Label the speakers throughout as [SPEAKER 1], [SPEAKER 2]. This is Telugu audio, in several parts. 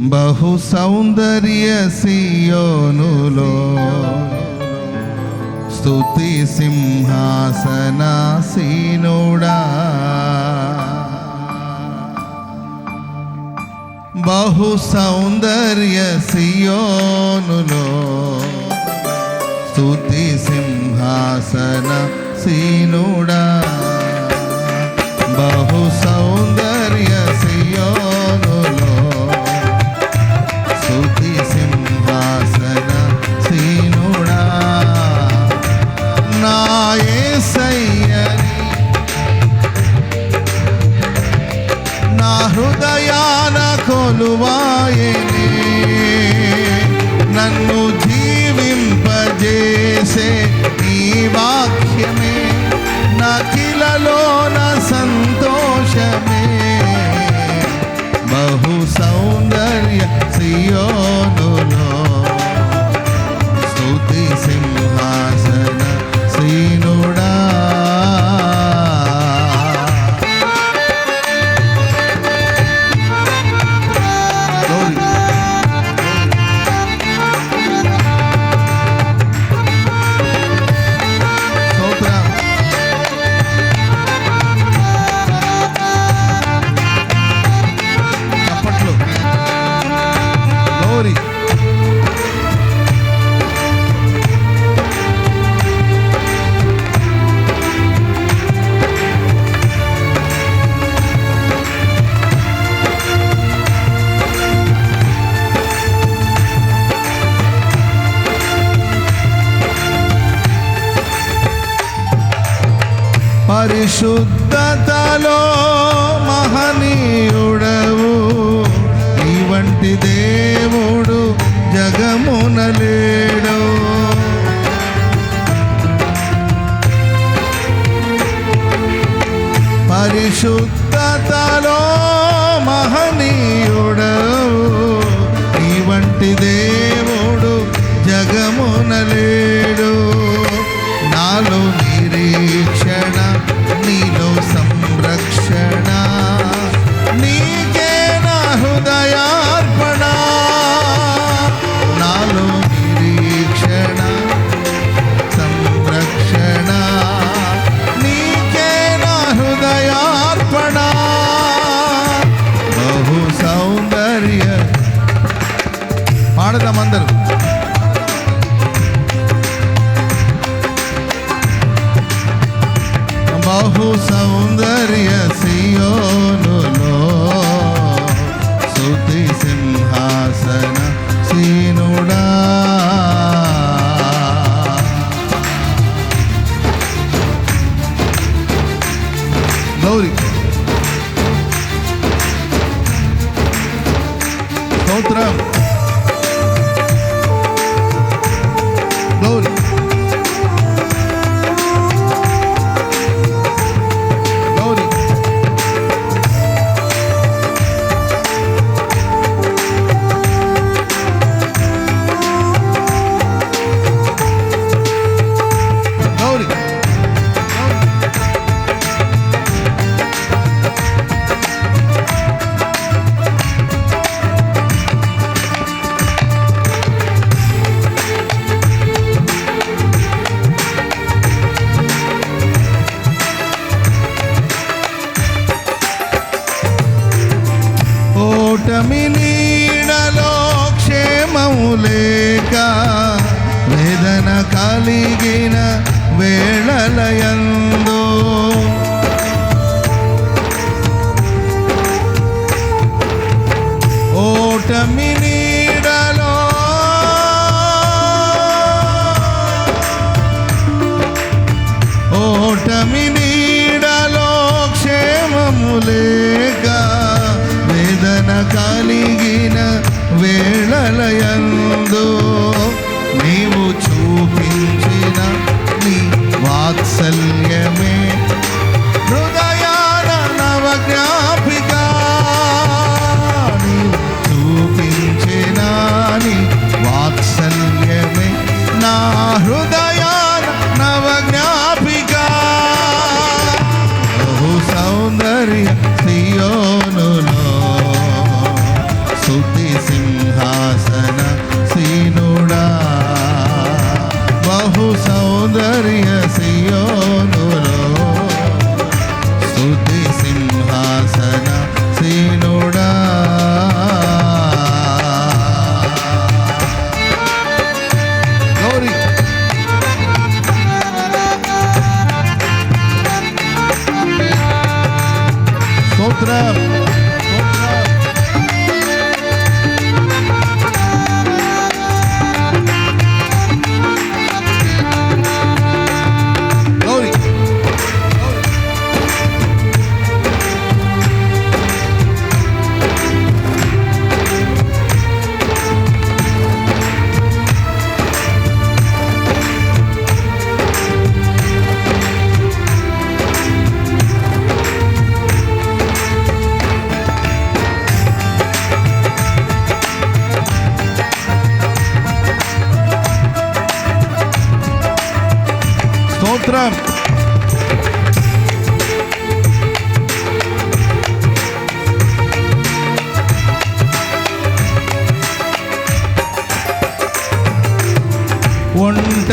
[SPEAKER 1] బహు సౌందర్య సియోనులో. స్థుతి సింహాసనాసీనుడా. బహు సౌందర్య సియోనులో. స్థుతి సింహాసన సీనుడా బహు సౌందర్య పరిశుద్ధతలో మహనీయు కూటమి నీడలో క్షేమము లేక వేదన కలిగిన వేళలయంలో ছিল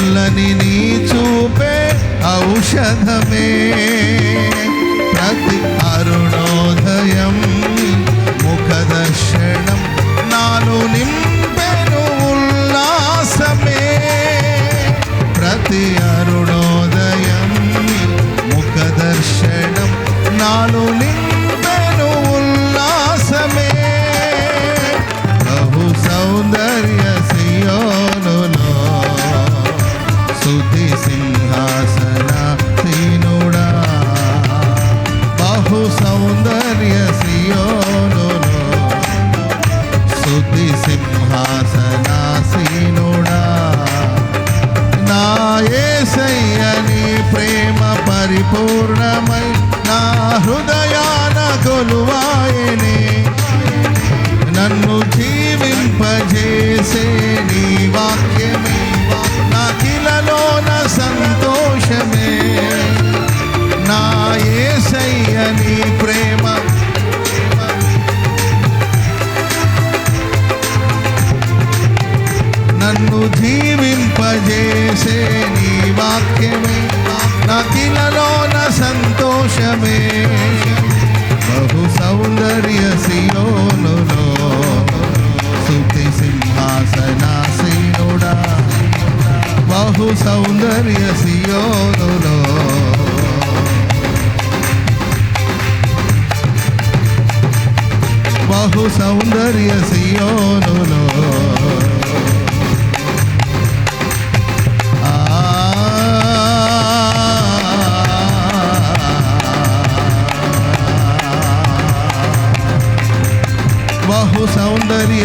[SPEAKER 1] చల్లని నీ చూపే ఔషధమే. ప్రతి అరుణోదయం ముఖదర్శనం నాను నింపెను నన్ను జీవింపజేసే నీ వాక్యమే. నకిలలోన సంతోషమే. బహు సౌందర్య సియోనులో. సుతి సింహాసనాసీనుడా. బహు సౌందర్య సియోనులో. బహు సౌందర్య సియోనులో. బహు సౌందర్య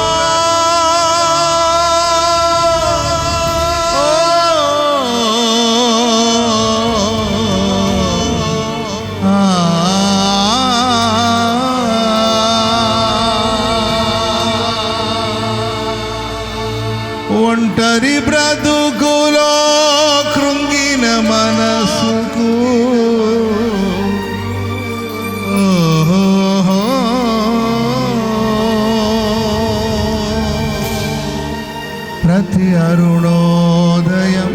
[SPEAKER 1] ప్రతి అరుణోదయం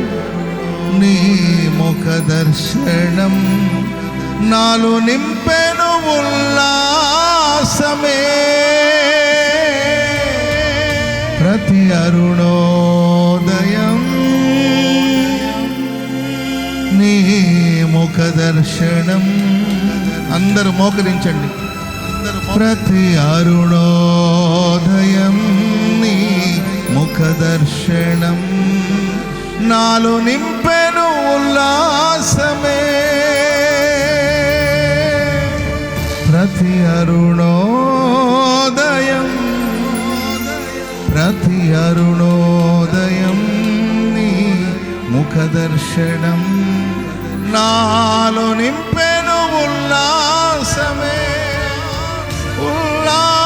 [SPEAKER 1] నీ ముఖ దర్శనం నాలు నింపెను ఉల్లాసమే. ప్రతి అరుణోదయం నీ ముఖ దర్శనం. అందరు మోకరించండి. ప్రతి అరుణోదయం లోకదర్శనం నాలో నింపెను ఉల్లాసమే. ప్రతి అరుణోదయం ప్రతి అరుణోదయం నీ ముఖదర్శనం. నాలో నింపెను ఉల్లాసమే. ఉల్లా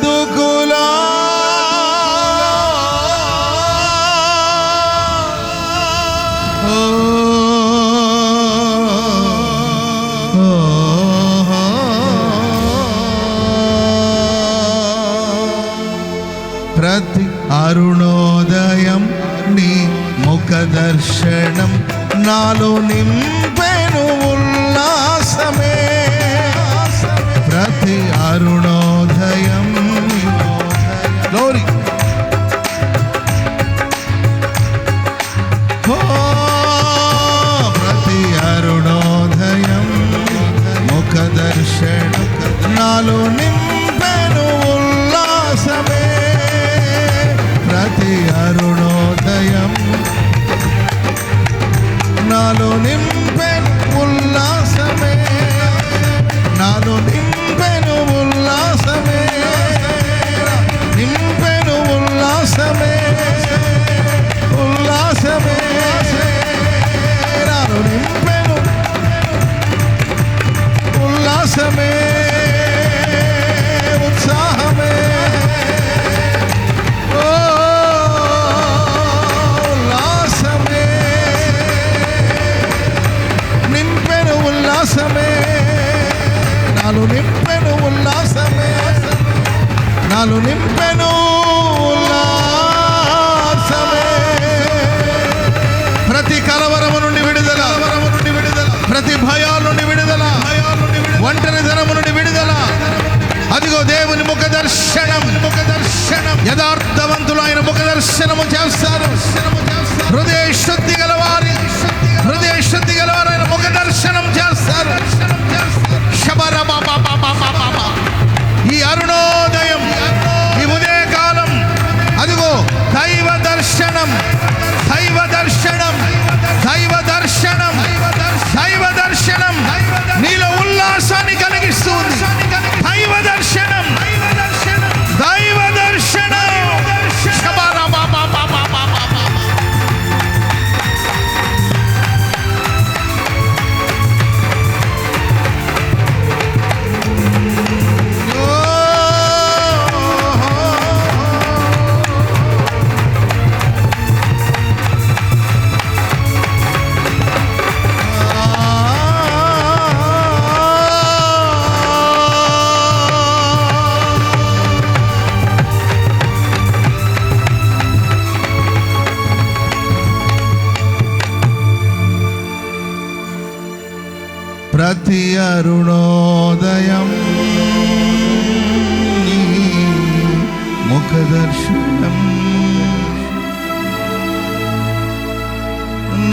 [SPEAKER 1] cinema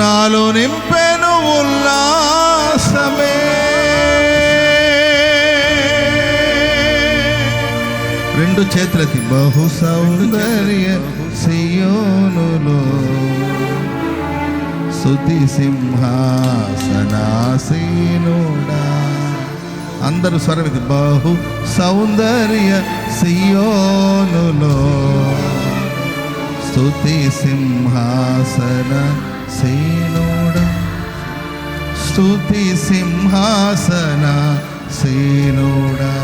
[SPEAKER 1] నాలో నింపెను ఉల్లాసమే. రెండు చేతులకి బహు సౌందర్య సియోనులో శుద్ధి సింహాసనాసీనుడా. అందరూ స్వరమిది బహు సౌందర్య సియోనులో స్తుతి సింహాసన సీనుడా స్తుతి సింహాసన సీనుడా.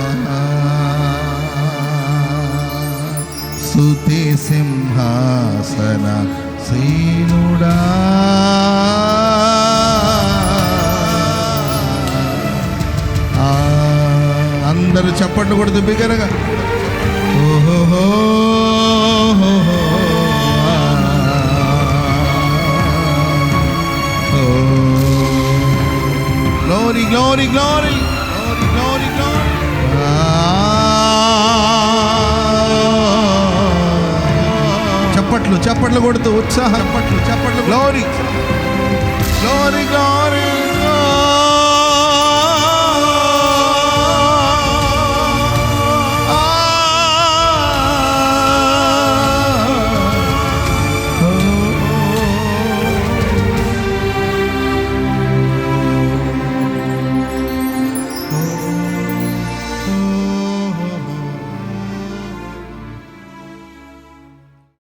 [SPEAKER 1] స్తుతి సింహాసన సేనుడా. అందరూ చప్పట్లు కొడుతూ బిగరగా. ఓహో glory glory glory glory glory చప్పట్లు చప్పట్లు కొడుతూ ఉత్సాహం. చప్పట్లు చప్పట్లు గ్లోరీ గ్లోరీ గ్లోరీ